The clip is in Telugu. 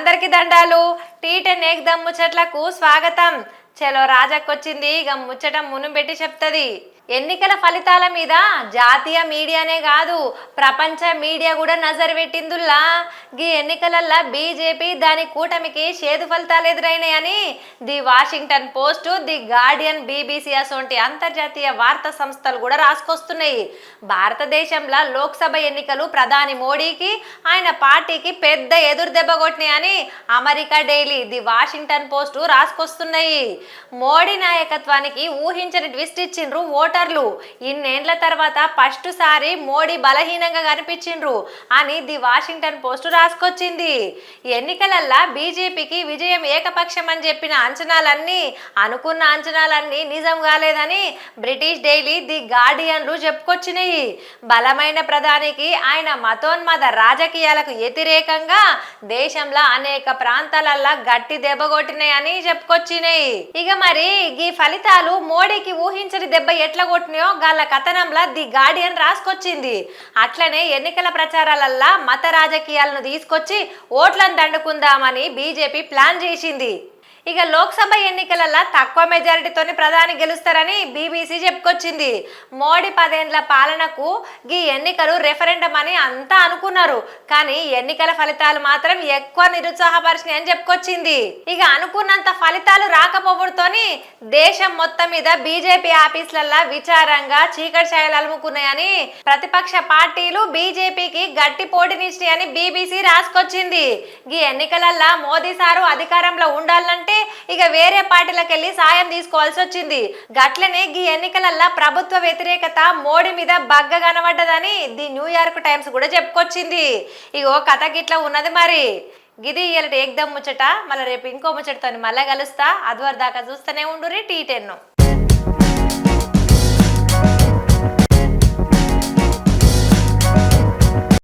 అందరికి దండాలు. టీ టెన్ ఏకదమ్ ముచ్చట్లకు స్వాగతం. చలో రాజక్కొచ్చింది ఇక ముచ్చట మును పెట్టి చెప్తుంది. ఎన్నికల ఫలితాల మీద జాతీయ మీడియానే కాదు ప్రపంచ మీడియా కూడా నజరు పెట్టిందుల్లా. గీ ఎన్నికలల్లా బీజేపీ దాని కూటమికి చేదు ఫలితాలు ఎదురైనాయని the Washington Post the Guardian BBC అసోంటి అంతర్జాతీయ వార్తా సంస్థలు కూడా రాసుకొస్తున్నాయి. భారతదేశంలో లోక్సభ ఎన్నికలు ప్రధాని మోడీకి ఆయన పార్టీకి పెద్ద ఎదురు దెబ్బ కొట్టినాయని America daily the Washington Post రాసుకొస్తున్నాయి. Modi నాయకత్వానికి ఊహించని ట్విస్ట్ ఇచ్చిండ్రు ఓటర్లు ఇన్నేండ్ల తర్వాత ఫస్ట్ సారి మోడీ బలహీనంగా కనిపించిండ్రు అని ది వాషింగ్టన్ పోస్ట్ రాసుకొచ్చింది. ఎన్నికలల్లా బీజేపీకి విజయం ఏకపక్షం అని చెప్పిన అంచనాలన్నీ అనుకున్న అంచనాలన్నీ నిజం కాలేదని బ్రిటిష్ డైలీ ది గార్డియన్లు చెప్పుకొచ్చినాయి. బలమైన ప్రధానికి ఆయన మతోన్మద రాజకీయాలకు వ్యతిరేకంగా దేశంలో అనేక ప్రాంతాలల్లా గట్టి దెబ్బ కొట్టినాయని చెప్పుకొచ్చినాయి. ఇక మరి ఈ ఫలితాలు మోడీకి ఊహించని దెబ్బ ఎట్లా కొట్టినాయో గాళ్ళ కథనంలా ది గార్డియన్ రాసుకొచ్చింది. అట్లనే ఎన్నికల ప్రచారాలల్లా మత రాజకీయాలను తీసుకొచ్చి ఓట్లను దండుకుందామని బీజేపీ ప్లాన్ చేసింది. ఇక లోక్సభ ఎన్నికలలో తక్కువ మెజారిటీతోనే ప్రధాని గెలుస్తారని బీబీసీ చెప్పుకొచ్చింది. మోడీ పదేండ్ల పాలనకు ఈ ఎన్నికలు రెఫరెండం అని అంతా అనుకున్నారు. కానీ ఎన్నికల ఫలితాలు మాత్రం ఎక్కువ నిరుత్సాహపరిచినాయి అని చెప్పుకొచ్చింది. ఇక అనుకున్నంత ఫలితాలు రాకపోవడంతోని దేశం మొత్తం మీద బీజేపీ ఆఫీసులల్లా విచారంగా చీకటి ఛాయలు అలుముకున్నాయని ప్రతిపక్ష పార్టీలు బీజేపీకి గట్టి పోటీనిచ్చినాయని బీబీసీ రాసుకొచ్చింది. ఈ ఎన్నికలల్లా మోదీ సారు అధికారంలో ఉండాలంటే ఇక వేరే పార్టీలకు వెళ్ళి సాయం తీసుకోవాల్సి వచ్చింది. గట్లనే ఈ ఎన్నికలల్లా ప్రభుత్వ వ్యతిరేకత మోడీ మీద బగ్గ కనబడ్డదని ది న్యూయార్క్ టైమ్స్ కూడా చెప్పుకొచ్చింది. ఇగో కథ గిట్లా ఉన్నది మరి. గిది ఇయ్యాలటి ఏకదమ్ ముచ్చట మళ్ళీ రేపు ఇంకో ముచ్చటతో మళ్ళీ కలుస్తా. అదివరదాకా చూస్తూనే ఉండురి టీ టెన్ను.